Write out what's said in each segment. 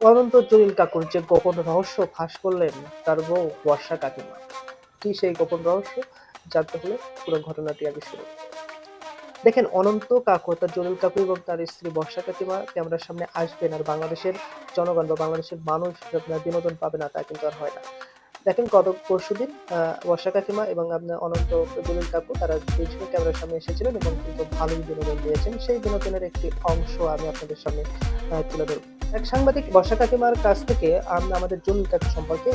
অনন্ত জলিল কাকুর যে গোপন রহস্য ফাঁস করলেন তার বউ বর্ষা কাকিমা। কি সেই গোপন রহস্য? জানতে হলে পুরো ঘটনাটি আগে শুরু দেখেন অনন্ত কাকু অর্থাৎ জলিল কাকু এবং তার স্ত্রী বর্ষা কাকিমা ক্যামেরার সামনে আসবেন আর বাংলাদেশের জনগণ বা বাংলাদেশের মানুষ আপনার বিনোদন পাবে না তা কিন্তু আর হয় না। দেখেন গত পরশুদিন আহ, বর্ষা কাকিমা এবং আপনার অনন্ত জলিল কাকু তারা দুজনে ক্যামেরার সামনে এসেছিলেন এবং কিন্তু ভালোই বিনোদন দিয়েছেন। সেই বিনোদনের একটি অংশ আমি আপনাদের সামনে তুলে ধরব। এক সাংবাদিক বর্ষা কাকিমার কাছ থেকে আমরা আমাদের জলিল কাকু সম্পর্কে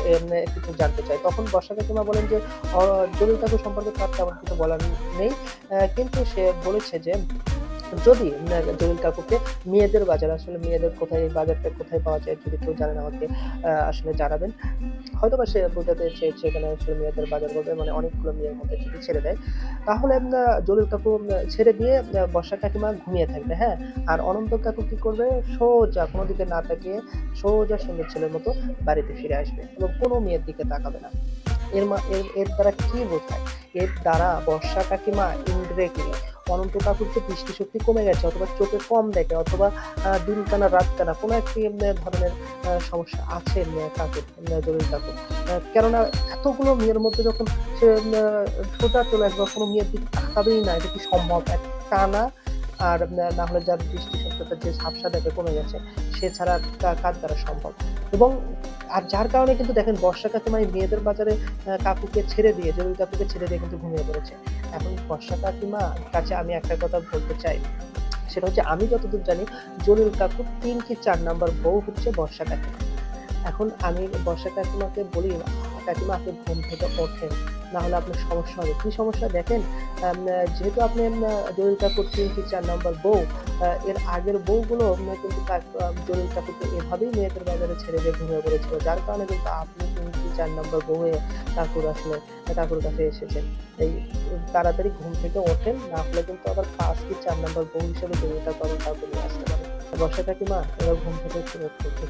কিছু জানতে চাই। তখন বর্ষা কাকিমা বলেন যে জমি কাকু সম্পর্কে তার তেমন কিছু বলার নেই। কিন্তু সে বলেছে যে যদি জলিল কাকুকে মেয়েদের বাজার, আসলে মেয়েদের কোথায় বাজারটা কোথায় পাওয়া যায় যদি কেউ জানেন আমাকে আসলে জানাবেন। হয়তো বা সে বোঝাতে চেয়েছে এখানে আসলে মেয়েদের বাজার করবে মানে অনেকগুলো মেয়ের মধ্যে যদি ছেড়ে দেয়। তাহলে জলিল কাকু ছেড়ে দিয়ে বর্ষা কাকিমা ঘুমিয়ে থাকবে হ্যাঁ? আর অনন্ত কাকু কি করবে? সোজা কোনো দিকে না তাকিয়ে, সোজা সুন্দর ছেলের মতো বাড়িতে ফিরে আসবে এবং কোনো মেয়ের দিকে তাকাবে না। এর মা এর এর দ্বারা কি বোঝায়? এর দ্বারা বর্ষা কাকিমা ইনডিরেক্টলি অনন্ত কাকুর যে দৃষ্টিশক্তি কমে গেছে অথবা চোখে কম দেখে অথবা আহ, দিন কানা রাত কানা কোনো একটি ধরনের সমস্যা আছে উম, জলিল কাকুর। কেননা এতগুলো মেয়ের মধ্যে যখন সে সোজা চলে আসবে কোনো মেয়ের দিকে তাকাবেই না এটা কি সম্ভব? এক টানা আর না হলে যার দৃষ্টিশক্তিটা যে ঝাপসা দেখে কমে গেছে, সে ছাড়া কা- কার দ্বারা সম্ভব। এবং আর যার কারণে কিন্তু দেখেন বর্ষা কাকিমা এই মেয়েদের বাজারে কাকুকে ছেড়ে দিয়ে, জরুরি কাকুকে ছেড়ে দিয়ে কিন্তু ঘুমিয়ে পড়েছে। এখন বর্ষা কাকিমা কাছে আমি একটা কথা বলতে চাই। সেটা হচ্ছে আমি যতদূর জানি জলিল কাকুর তিন কি চার নাম্বার বউ হচ্ছে বর্ষা কাকিমা। এখন আমি বর্ষা কাকিমাকে বলি কাকিমা আপনি ঘুম থেকে ওঠেন, না হলে আপনার সমস্যা হবে। কি সমস্যা? দেখেন যেহেতু আপনি জলিল কাকুর তিন কি চার নম্বর বউ এর আগের বউগুলো কিন্তু জলিল কাকুকে এভাবেই মেয়েদের বাজারে ছেড়ে দিয়ে ঘুমিয়ে পড়েছিল। যার কারণে কিন্তু আপনি তিন কি চার নাম্বার বউ হয়ে কাকুর আসলে কাকুর কাছে এসেছেন। এই, তাড়াতাড়ি ঘুম থেকে ওঠেন, না হলে কিন্তু আবার পাঁচ কি চার নম্বর বউ হিসেবে জমিটা করেন কাউকে আসতে পারেন। বর্ষা কাকিমা, এবার ঘুম থেকে উঠে উঠতে